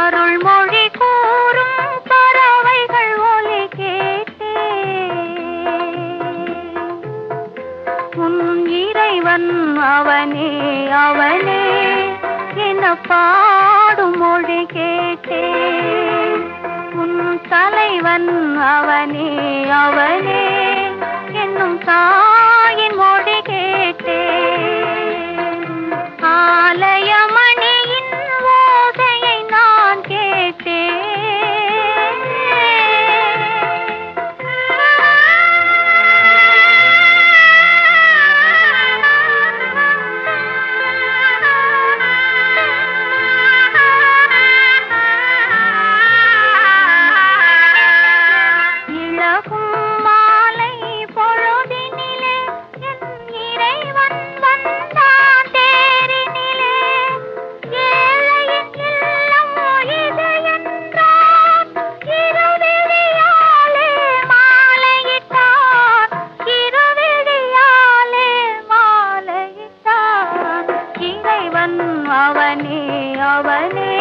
அருள்மொழி கூறும் பறவைகள் ஒலி கேட்டே. உன் இறைவன் அவனே அவனே என பாடும் மொழி கேட்டே. உன் தலைவன் அவனே அவனே என்னும் தான் அவனே அவனே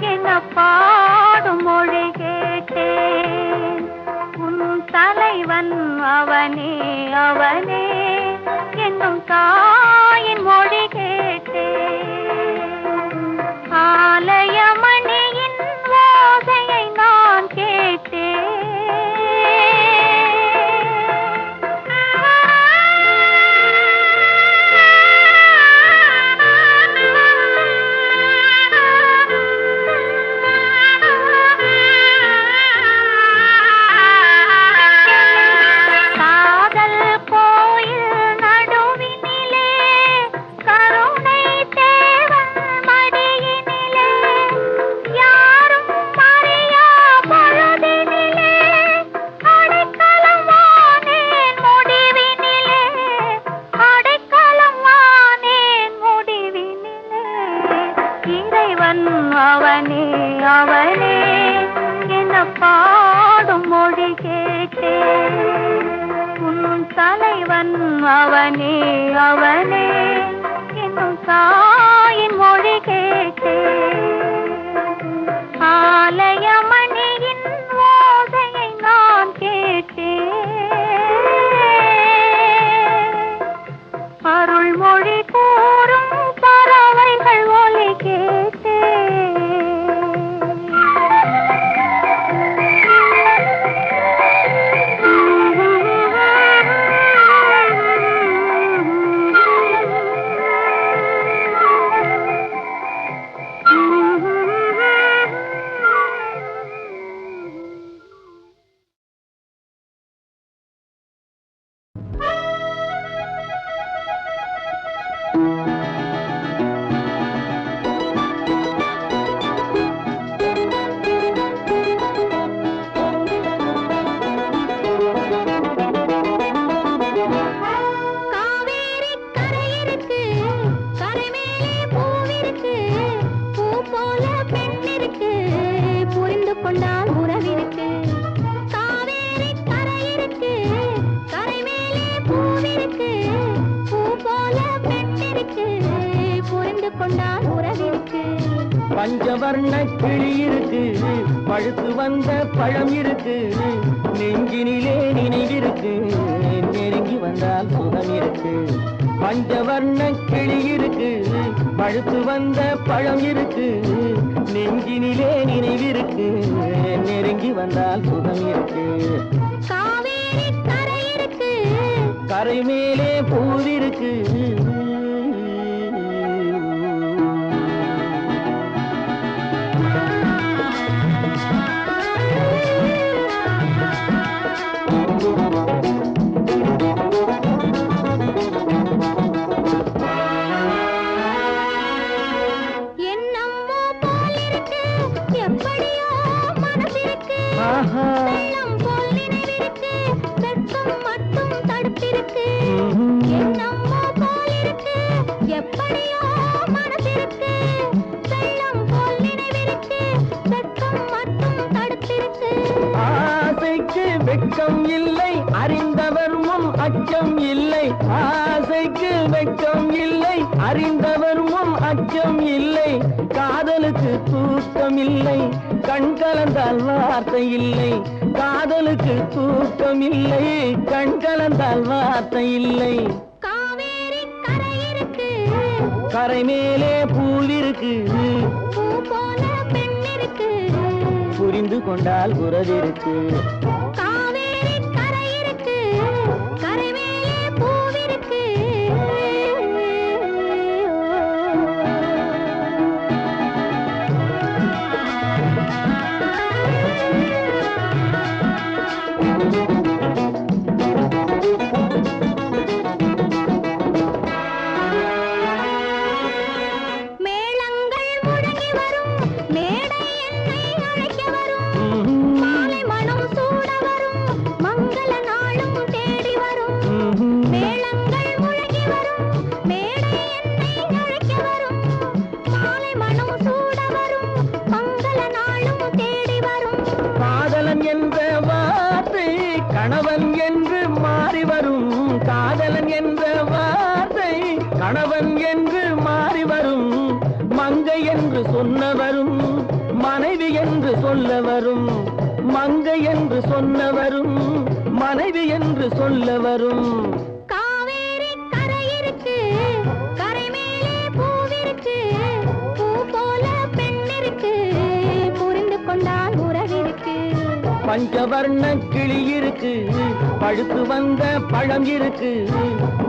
என்ன பாடும் மொழி கேட்டேன். உன் தலைவன் அவனே அவனே. தலைவன் அவனே அவனே. என்னும் பஞ்சவர்ண கிளி இருக்கு. பழுத்து வந்த பழம் இருக்கு. நெஞ்சினிலே நினைவிருக்கு நெருங்கி வந்தால் சுகம் இருக்கு. பஞ்சவர்ண கிளி இருக்கு. பழுத்து வந்த பழம் இருக்கு. நெஞ்சினிலே நினைவிருக்கு நெருங்கி வந்தால் சுகம் இருக்கு. கரை மேலே என்னம்மோ வெட்கம் இல்லை அறிந்தவர் முன் அச்சம் இல்லை. ஆசைக்கு வெட்கம் இல்லை அறிந்தவர் முன் அச்சம் இல்லை காதலுக்கு தூக்கம் இல்லை கண் கலந்தால் வார்த்தை இல்லை காதலுக்கு தூக்கம் இல்லை கண் கலந்தால் வார்த்தை இல்லை. கரை மேலே பூல் இருக்கு. புரிந்து கொண்டால் உறவிருக்கு காதலன் என்ற வார்த்தை கணவன் என்று மாறி வரும். மங்கை என்று சொன்னவரும் மனைவி என்று சொல்ல வரும். மங்கை என்று சொன்னவரும் மனைவி என்று சொல்ல வரும். பஞ்சவர்ண கிளி இருக்கு. பழுத்து வந்த பழம் இருக்கு.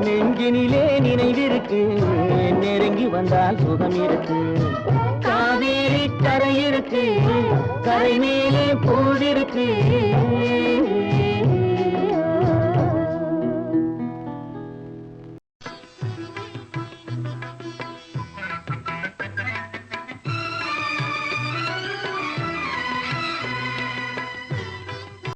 நெஞ்சினிலே நினைவிருக்கு. நெருங்கி வந்தால் சுகம் இருக்கு. காவேரி கரை இருக்கு. கரை மேலே பூவிருக்கு